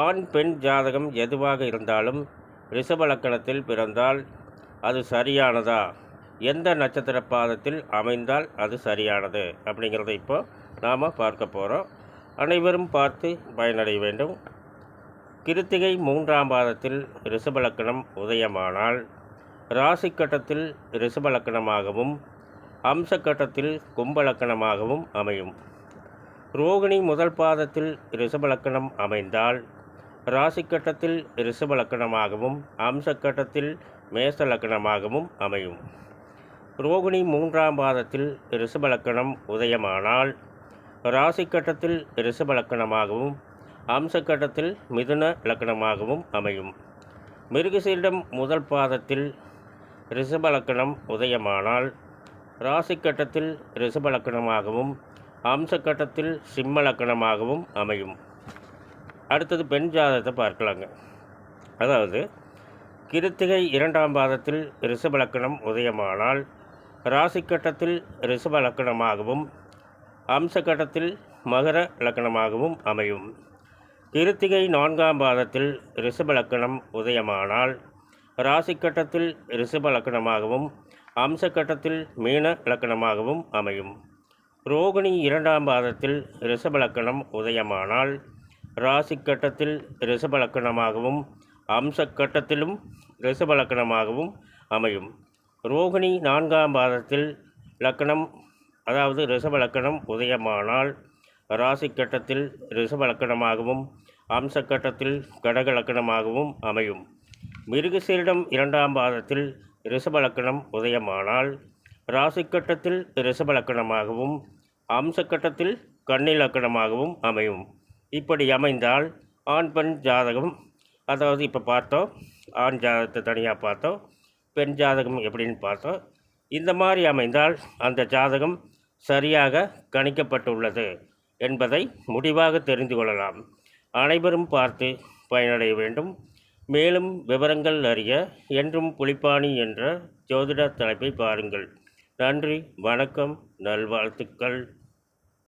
ஆண் பெண் ஜாதகம் எதுவாக இருந்தாலும் ரிஷபலக்கணத்தில் பிறந்தால் அது சரியானதா? எந்த நட்சத்திர பாதத்தில் அமைந்தால் அது சரியானது? அப்படிங்கிறத இப்போ நாம் பார்க்க போகிறோம் அனைவரும் பார்த்து பயனடைய வேண்டும். கிருத்திகை மூன்றாம் பாதத்தில் ரிஷபலக்கணம் உதயமானால் ராசி கட்டத்தில் ரிஷபலக்கணமாகவும் அம்ச கட்டத்தில் கும்பலக்கணமாகவும் அமையும். ரோகிணி முதல் பாதத்தில் ரிஷபலக்கணம் அமைந்தால் ராசி கட்டத்தில் ரிஷப லக்கணமாகவும் அம்ச கட்டத்தில் மேச லக்கணமாகவும் அமையும். ரோகிணி மூன்றாம் பாதத்தில் ரிஷப லக்கணம் உதயமானால் ராசி கட்டத்தில் ரிஷப லக்கணமாகவும் அம்ச கட்டத்தில் மிதுன லக்கணமாகவும் அமையும். மிருகசீரிடம் முதல் பாதத்தில் ரிஷப லக்கணம் உதயமானால் ராசி கட்டத்தில் ரிஷப லக்கணமாகவும் அம்ச கட்டத்தில் சிம்ம லக்கணமாகவும் அமையும். அடுத்தது பெண் ஜாதகத்தை பார்க்கலாங்க. அதாவது கிருத்திகை இரண்டாம் பாதத்தில் ரிஷபலக்கணம் உதயமானால் ராசி கட்டத்தில் ரிஷப லக்கணமாகவும் அம்ச கட்டத்தில் மகர லக்கணமாகவும் அமையும். கிருத்திகை நான்காம் பாதத்தில் ரிஷப லக்கணம் உதயமானால் ராசி கட்டத்தில் ரிஷப லக்கணமாகவும் அம்ச கட்டத்தில் மீன லக்கணமாகவும் அமையும். ரோகிணி இரண்டாம் பாதத்தில் ரிஷப லக்கணம் உதயமானால் ராசி கட்டத்தில் ரிஷப லக்கணமாகவும் அம்ச கட்டத்திலும் ரிசபலக்கணமாகவும் அமையும். ரோகிணி நான்காம் பாதத்தில் லக்கணம் அதாவது ரிஷபலக்கணம் உதயமானால் ராசி கட்டத்தில் ரிஷப அம்ச கட்டத்தில் கடக லக்கணமாகவும் அமையும். மிருகசீரிடம் இரண்டாம் பாதத்தில் ரிஷபலக்கணம் உதயமானால் ராசி கட்டத்தில் ரிஷப லக்கணமாகவும் அம்ச கட்டத்தில் கண்ணிலக்கணமாகவும் அமையும். இப்படி அமைந்தால் ஆண் பெண் ஜாதகம் அதாவது இப்போ பார்த்தோம் ஆண் ஜாதகத்தை தனியாக பார்த்தோம் பெண் ஜாதகம் எப்படின்னு பார்த்தோம் இந்த மாதிரி அமைந்தால் அந்த ஜாதகம் சரியாக கணிக்கப்பட்டுள்ளது என்பதை முடிவாக தெரிந்து கொள்ளலாம். அனைவரும் பார்த்து பயனடைய வேண்டும். மேலும் விவரங்கள் அறிய என்றும் புலிப்பாணி என்ற ஜோதிட தலைப்பை பாருங்கள். நன்றி வணக்கம் நல்வாழ்த்துக்கள்.